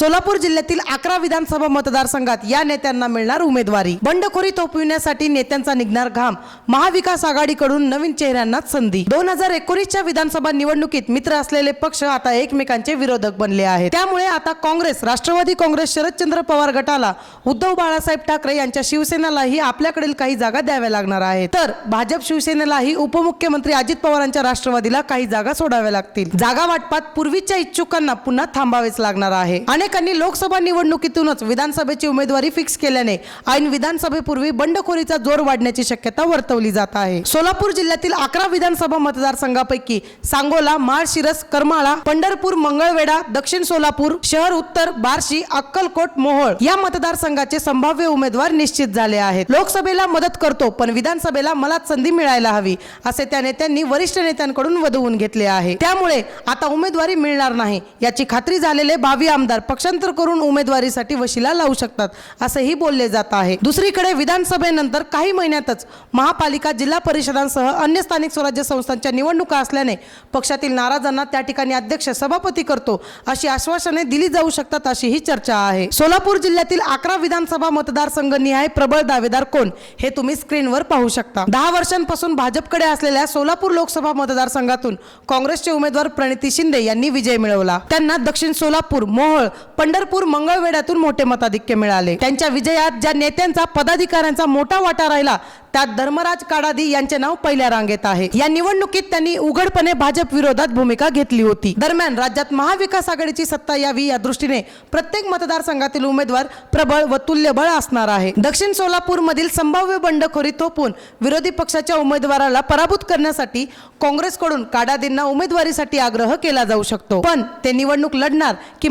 सोलापूर जिल्ह्यातील अकरा विधानसभा मतदारसंघात या नेत्यांना मिळणार उमेदवारी. बंडखोरी थोपविण्यासाठी नेत्यांचा निघणार घाम. महाविकास आघाडीकडून नवीन चेहऱ्यांनाच संधी. दोन हजार एकोणीसच्या विधानसभा निवडणुकीत मित्र असलेले पक्ष आता एकमेकांचे विरोधक बनले आहेत. त्यामुळे आता काँग्रेस राष्ट्रवादी काँग्रेस शरदचंद्र पवार गटाला उद्धव बाळासाहेब ठाकरे यांच्या शिवसेनेलाही आपल्याकडील काही जागा द्याव्या लागणार आहेत. तर भाजप शिवसेनेलाही उपमुख्यमंत्री अजित पवारांच्या राष्ट्रवादीला काही जागा सोडाव्या लागतील. जागा वाटपात पूर्वीच्या इच्छुकांना पुन्हा थांबावेच लागणार आहे. अनेक अनेकांनी लोकसभा निवडणुकीतूनच विधानसभेची उमेदवारी फिक्स केल्याने ऐन विधानसभेपूर्वी बंडखोरीचा जोर वाढण्याची शक्यता वर्तवली जात आहे. सोलापूर जिल्ह्यातील अकरा विधानसभा मतदारसंघापैकी सांगोला माळशिरस करमाळा पंढरपूर मंगळवेढा दक्षिण सोलापूर शहर उत्तर बार्शी अक्कलकोट मोहोळ या मतदारसंघाचे संभाव्य उमेदवार निश्चित झाले आहेत. लोकसभेला मदत करतो पण विधानसभेला मला संधी मिळायला हवी असे त्या नेत्यांनी वरिष्ठ नेत्यांकडून वधवून घेतले आहे. त्यामुळे आता उमेदवारी मिळणार नाही याची खात्री झालेले भावी आमदार पक्ष पक्षांतर करून उमेदवारीसाठी वशिला लावू शकतात असंही बोलले जात आहे. दुसरीकडे विधानसभेनंतर काही महिन्यातच महापालिका जिल्हा परिषदांसह अन्य स्थानिक स्वराज्य संस्थांच्या निवडणुका असल्याने पक्षातील नाराजांना त्या ठिकाणी अध्यक्ष सभापती करतो अशी आश्वासने दिली जाऊ शकतात अशी ही चर्चा आहे. सोलापूर जिल्ह्यातील अकरा विधानसभा मतदारसंघ निहाय प्रबळ दावेदार कोण हे तुम्ही स्क्रीनवर पाहू शकता. दहा वर्षांपासून भाजपकडे असलेल्या सोलापूर लोकसभा मतदारसंघातून काँग्रेसचे उमेदवार प्रणिती शिंदे यांनी विजय मिळवला. त्यांना दक्षिण सोलापूर मोहोळ पंढरपूर मंगळवेढ्यातून मोठे मताधिक्य मिळाले. त्यांच्या विजयात ज्या नेत्यांचा पदाधिकाऱ्यांचा मोठा वाटा राहिला त्यात धर्मराज काडादी यांचे नाव पहिल्या रांगेत आहे. या निवडणुकीत त्यांनी उघडपणे भाजप विरोधात भूमिका घेतली होती. दरम्यान राज्यात महाविकास आघाडीची सत्ता यावी या दृष्टीने प्रत्येक मतदारसंघातील उमेदवार प्रबळ व तुल्यबळ असणार आहे. दक्षिण सोलापूर मधील संभाव्य बंडखोरी थोपून विरोधी पक्षाच्या उमेदवाराला पराभूत करण्यासाठी काँग्रेसकडून काडादींना उमेदवारीसाठी आग्रह केला जाऊ शकतो. पण ते निवडणूक लढणार की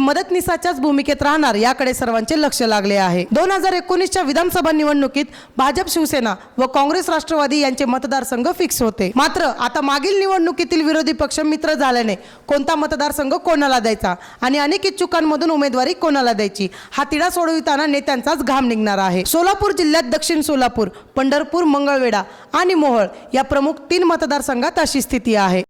मदतनीसाच्याच भूमिकेत राहणार याकडे सर्वांचे लक्ष लागले आहे. दोन हजार एकोणीसच्या विधानसभा निवडणुकीत भाजप शिवसेना व काँग्रेस राष्ट्रवादी यांचे मतदारसंघ फिक्स होते. मात्र आता मागील निवडणुकीतील विरोधी पक्ष मित्र झाल्याने कोणता मतदारसंघ कोणाला द्यायचा आणि अनेक इच्छुकांमधून उमेदवारी कोणाला द्यायची हा तिढा सोडविताना नेत्यांचाच घाम निघणार आहे. सोलापूर जिल्ह्यात दक्षिण सोलापूर पंढरपूर मंगळवेढा आणि मोहळ या प्रमुख तीन मतदारसंघात अशी स्थिती आहे.